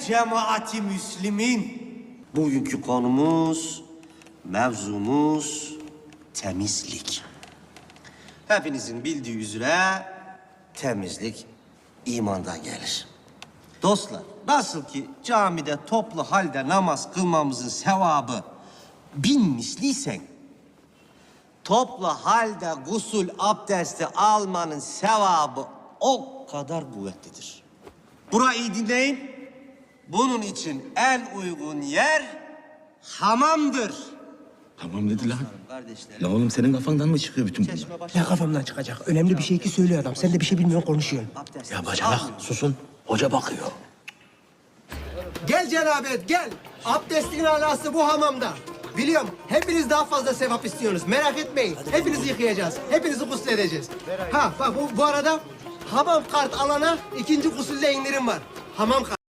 cemaati müslimin. Bugünkü konumuz, mevzumuz temizlik. Hepinizin bildiği üzere temizlik imandan gelir. Dostlar, nasıl ki camide toplu halde namaz kılmamızın sevabı bin misliysen, toplu halde gusül abdesti almanın sevabı o kadar kuvvetlidir. Burayı iyi dinleyin. Bunun için en uygun yer hamamdır. Tamam dedi lan. Kardeşlerim. La oğlum senin kafandan mı çıkıyor bütün bunlar? Ne kafamdan çıkacak? Önemli bir şey ki söylüyor adam. Sen de bir şey bilmiyorsun konuşuyorsun. Ya bacanak susun. Hoca bakıyor. Gel cenabet gel. Abdestin alası bu hamamda. Biliyorum hepiniz daha fazla sevap istiyorsunuz. Merak etmeyin. Hepinizi yıkayacağız. Hepinizi gusledeceğiz. Ha bak bu, bu arada hamam kart alana ikinci gusülde indirim var. Hamam kart.